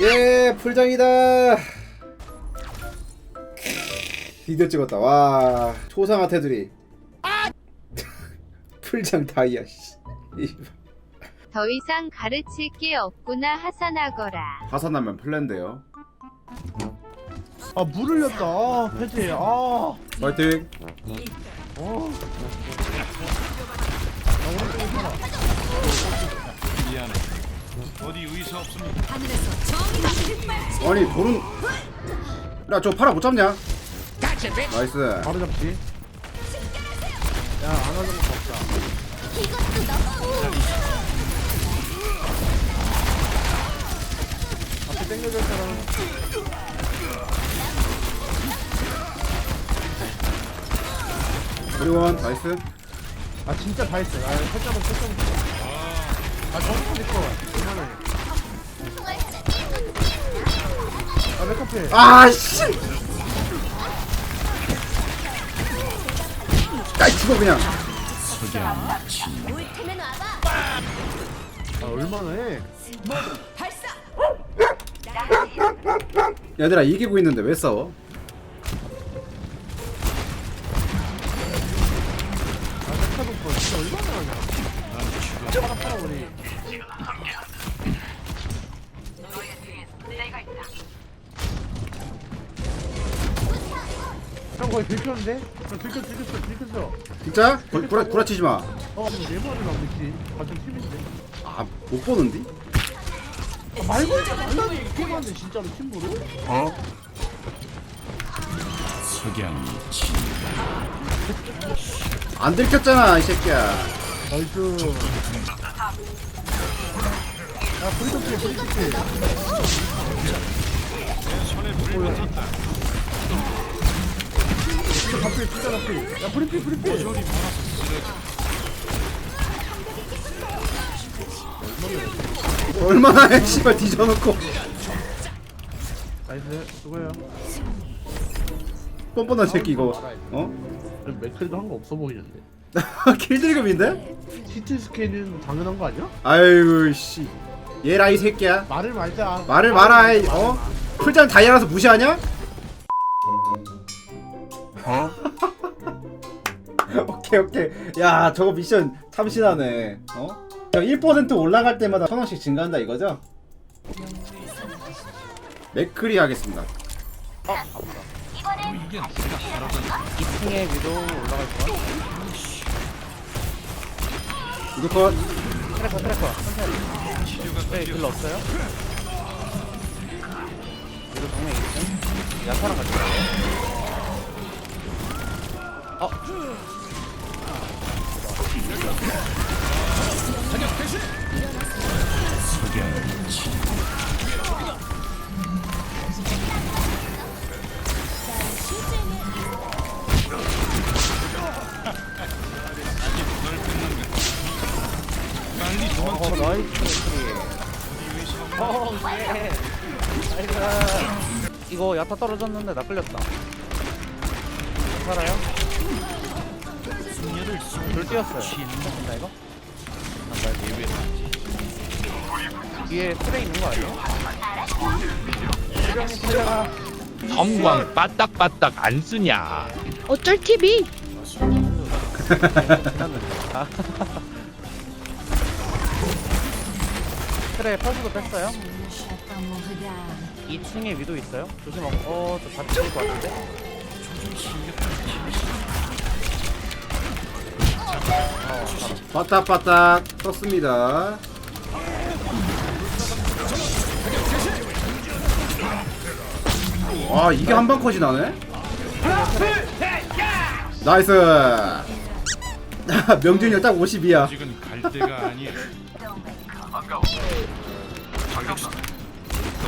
예 풀장이다 드디어 찍었다 와 초상화 테두리 풀장 다이아 더 이상 가르칠 게 없구나 하산하거라. 화산하면 플랜데요 아, 물 흘렸다. 아, 패지. 아. 파이팅 어. 미안해. 어디 의사 없습니까? 아니 돌은 야 저 파라 못 잡냐 나이스 바로 잡지. 야, 안 하는 거 없다. 앞에 땡겨줄 사람. 그리원 나이스 아, 진짜 다 했어. 아, 살짝은 살짝은. 아, 거. 얼마 아, 메카페. 아씨 야 죽어 그냥 아, 얼마나 해? 얘들아 이기고 있는데 왜 싸워 거의 들켰는데? 형 들켰 들켰어 들켰어 진짜? 구- 구라, 구라치지 마. 어, 안 듣지. 같은 팀인데. 아, 못 보는디? 아, 말 걸지 말라고 얘기해봤는데 진짜로 팀으로? 석양이 안 들켰잖아, 이 새끼야. 나이스. 야, 브리토필, 브리토필. 손 진짜 갑필, 진짜 갑필. 야, 브리필, 브리필. 얼마나 해, 씨발 뒤져놓고. 나이스, 수고해요. 뻔뻔한 새끼, 이거. 어? 맥클도 한 거 없어 보이는데. 킬드리급인데? 히트 스캔은 당연한 거 아니야? 아이고, 씨. 얘라, 이 새끼야. 말을 말자. 말을 말아, 이, 어? 풀장 다이아라서 무시하냐? 어? 오케이, 오케이. 야, 저거 미션 참신하네. 어? 1% 올라갈 때마다 천 원씩 증가한다 이거죠? 맥크리 하겠습니다. 이게 내가 바라던 2층에 위도 올라갈 거야? 이거 컷. 트래커, 트래커. 천천히. 네, 별로 없어요? 위도 정면 2층. 야타랑 같이 가요. 어. 어, 나이스. 어, 예. 나이스. 이거 야타 떨어졌는데 나 끌렸다. 살아요? 불 뛰었어요. 치는 나 이거? 뒤에 트레 있는 거 아니에요? 수령이 틀려라. 성광 빠딱빠딱 안 쓰냐? 어쩔 TV? 아. 트레 펄스도 뺐어요? 2층에 위도 있어요? 조심하고 어, 저 다칠 것 같은데? 바닥바닥 떴습니다. 와 이게 한 방 컷이 나네? 나이스. 명중률 딱 50이야. 아직은 갈 때가 아니야. 반갑다.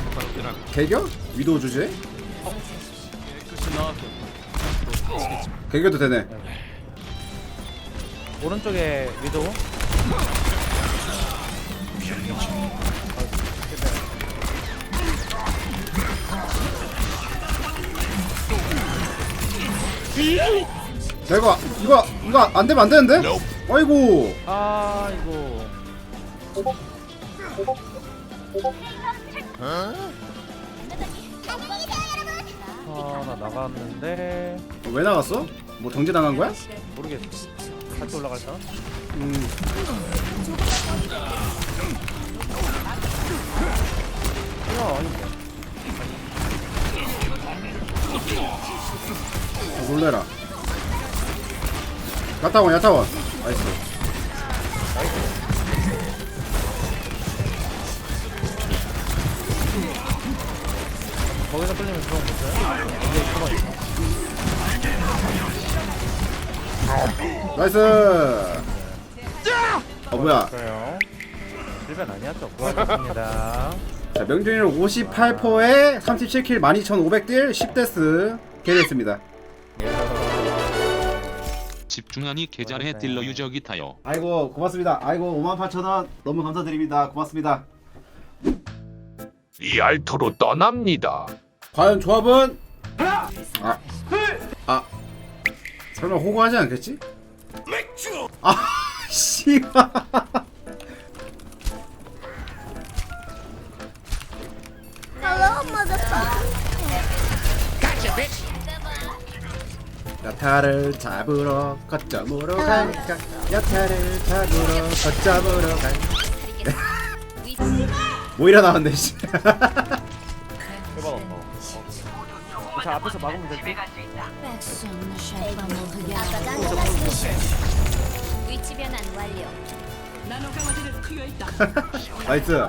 똑바로 들어가. 개겨? 위도우 주제? 나왔고. 개겨도 되네. 오른쪽에 위도 자 이거 이거 이거 안 되면 안 되는데? 아이고 아 이거 아나 나갔는데 왜 나갔어? 뭐 정지 당한 거야? 모르겠어 같이 올라갈 사람? 음. 야 아니 어, 놀래라. 야타원 야타원. 나이스. 거기서 끌리면 들어온 거 있어요? 나이스. 어 뭐야? 일변 아니었죠? 고맙습니다 자 명중률 58%에 37킬 12,500딜 10데스 게리했습니다. 집중하니 계좌에 딜러 유저기 타요. 아이고 고맙습니다. 아이고 58,000원 너무 감사드립니다. 고맙습니다. 리알토로 떠납니다. 과연 조합은 아, 아 설마 호구하지 않겠지? 아 씨발. 야타를 잡으러 거점으로 갈까? 야타를 잡으러 거점으로 갈까? 뭐 일어나는데 씨 자 앞에서 막으면 될지 위치 변환 완료. 나이스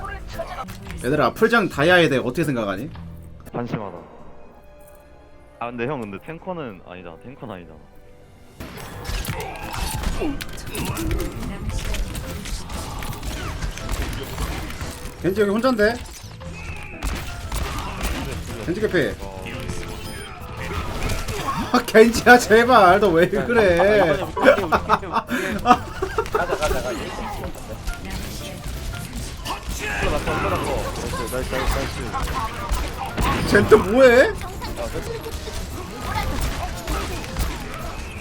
얘들아 풀장 다이아에 대해 어떻게 생각하니? 한심하다. 아 근데 형 근데 탱커는 아니잖아. 탱커는 아니잖아. 겐지 여기 혼잔데? 겐지 개피 아 겐지야 제발. 너 왜 그래? 가자 가자 가자. 올라갔어 올라갔어 나이스 나이스 나이스 나이스 쟨또 뭐해? 야,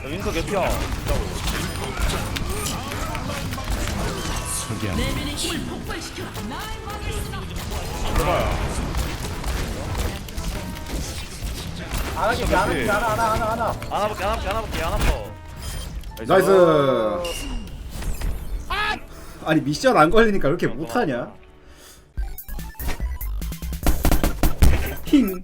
윈서 개피야. 안 할게 안 할게 안 하나 하나 하나 안 해볼게 안 해볼게 안 해볼게 안 해볼게. 나이스. 아니 미션 안 걸리니까 왜 이렇게 못하냐? 힝